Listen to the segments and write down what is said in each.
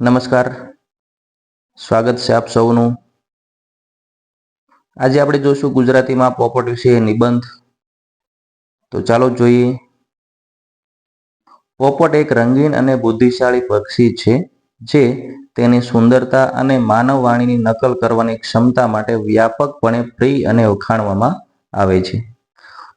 નમસ્કાર. સ્વાગત છે આપ સૌનું. આજે આપણે જોશું ગુજરાતીમાં પોપટ વિશે નિબંધ. તો ચાલો જોઈએ. પોપટ એક રંગીન અને બુદ્ધિશાળી પક્ષી છે, જે તેની સુંદરતા અને માનવ વાણીની નકલ કરવાની ક્ષમતા માટે વ્યાપકપણે પ્રિય અને વખાણવામાં આવે છે.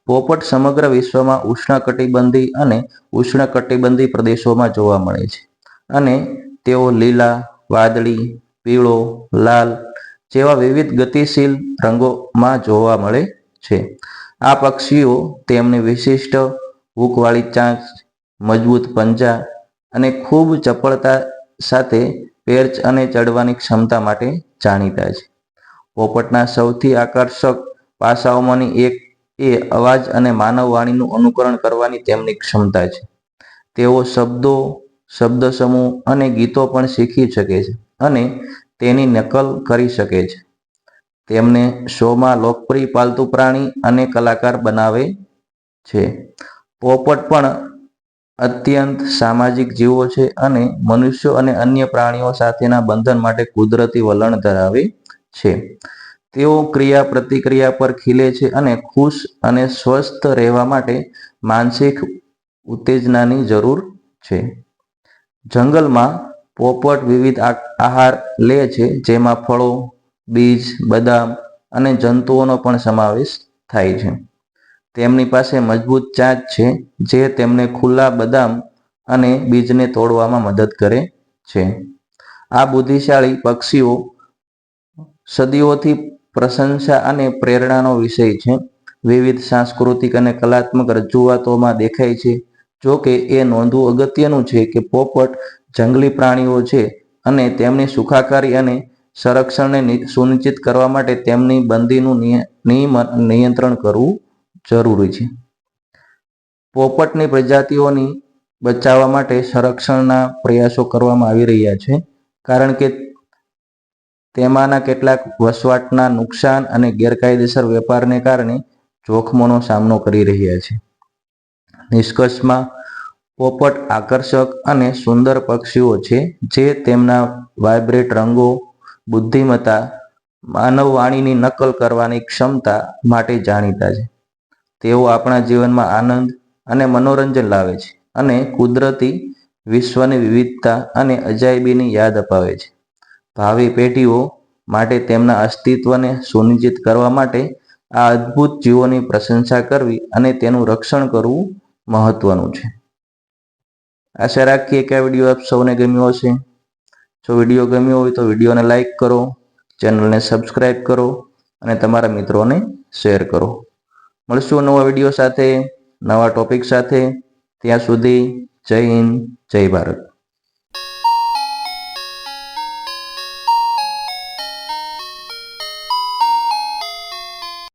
પોપટ સમગ્ર વિશ્વમાં ઉષ્ણકટિબંધી અને ઉષ્ણકટિબંધી પ્રદેશોમાં જોવા મળે છે અને તેઓ લીલા, વાદળી, પીળો, લાલ જેવા વિવિધ ગતિશીલ રંગોમાં જોવા મળે છે. આ પક્ષીઓ તેમની વિશિષ્ટ હૂકવાળી ચાંચ, મજબૂત પંજા અને ખૂબ ચપળતા સાથે પેર્ચ અને ચડવાની ક્ષમતા માટે જાણીતા છે. પોપટના સૌથી આકર્ષક પાસાઓમાંની એક એ અવાજ અને માનવ વાણીનું અનુકરણ કરવાની તેમની ક્ષમતા છે. તેઓ શબ્દો શબ્દ સમૂહ અને ગીતો પણ શીખી શકે છે અને તેની નકલ કરી શકે છે. તેમને શોમાં લોકપ્રિય પાલતુ પ્રાણી અને કલાકાર બનાવે છે. પોપટ પણ અત્યંત સામાજિક જીવો છે અને મનુષ્યો અને અન્ય પ્રાણીઓ સાથેના બંધન માટે કુદરતી વલણ ધરાવે છે. તેઓ ક્રિયા પ્રતિક્રિયા પર ખીલે છે અને ખુશ અને સ્વસ્થ રહેવા માટે માનસિક ઉત્તેજનાની જરૂર છે. જંગલમાં પોપટ વિવિધ આહાર લે છે, જેમાં ફળો, બીજ, બદામ અને જંતુઓનો પણ સમાવેશ થાય છે. તેમની પાસે મજબૂત ચાંચ છે, જે તેમને ખુલ્લા બદામ અને બીજને તોડવામાં મદદ કરે છે. આ બુદ્ધિશાળી પક્ષીઓ સદીઓથી પ્રશંસા અને પ્રેરણાનો વિષય છે. વિવિધ સાંસ્કૃતિક અને કલાત્મક રજૂઆતોમાં દેખાય છે જો કે એ નોંધવું અગત્યનું છે કે પોપટ જંગલી પ્રાણીઓ છે અને તેમની સુખાકારી અને સંરક્ષણને સુનિશ્ચિત કરવા માટે તેમની બંદીનું નિયંત્રણ કરવું જરૂરી છે. પોપટની પ્રજાતિઓની બચાવવા માટે સંરક્ષણના પ્રયાસો કરવામાં આવી રહ્યા છે, કારણ કે તેમાંના કેટલાક વસવાટના નુકસાન અને ગેરકાયદેસર વેપારને કારણે જોખમોનો સામનો કરી રહ્યા છે. નિષ્કર્ષમાં પોપટ આકર્ષક અને સુંદર પક્ષીઓ છે, જે તેમના વાઇબ્રેટ રંગો, બુદ્ધિમત્તા માનવ વાણીની નકલ કરવાની ક્ષમતા માટે જાણીતા છે. તેઓ આપણા જીવનમાં આનંદ અને મનોરંજન લાવે છે અને કુદરતી વિશ્વની વિવિધતા અને અજાયબીની યાદ અપાવે છે. ભાવિ પેઢીઓ માટે તેમના અસ્તિત્વને સુનિશ્ચિત કરવા માટે આ અદ્ભુત જીવોની પ્રશંસા કરવી અને તેનું રક્ષણ કરવું મહત્વનું છે. આશા રાખીએ કે આ વીડિયો આપ સૌને ગમ્યો હશે. જો વીડિયો ગમ્યો હોય તો વિડીયોને લાઇક કરો, ચેનલને સબસ્ક્રાઈબ કરો અને તમારા મિત્રોને શેર કરો. મળશું નવા વીડિયો સાથે, નવા ટોપિક સાથે. ત્યાં સુધી જય હિન્દ, જય ભારત.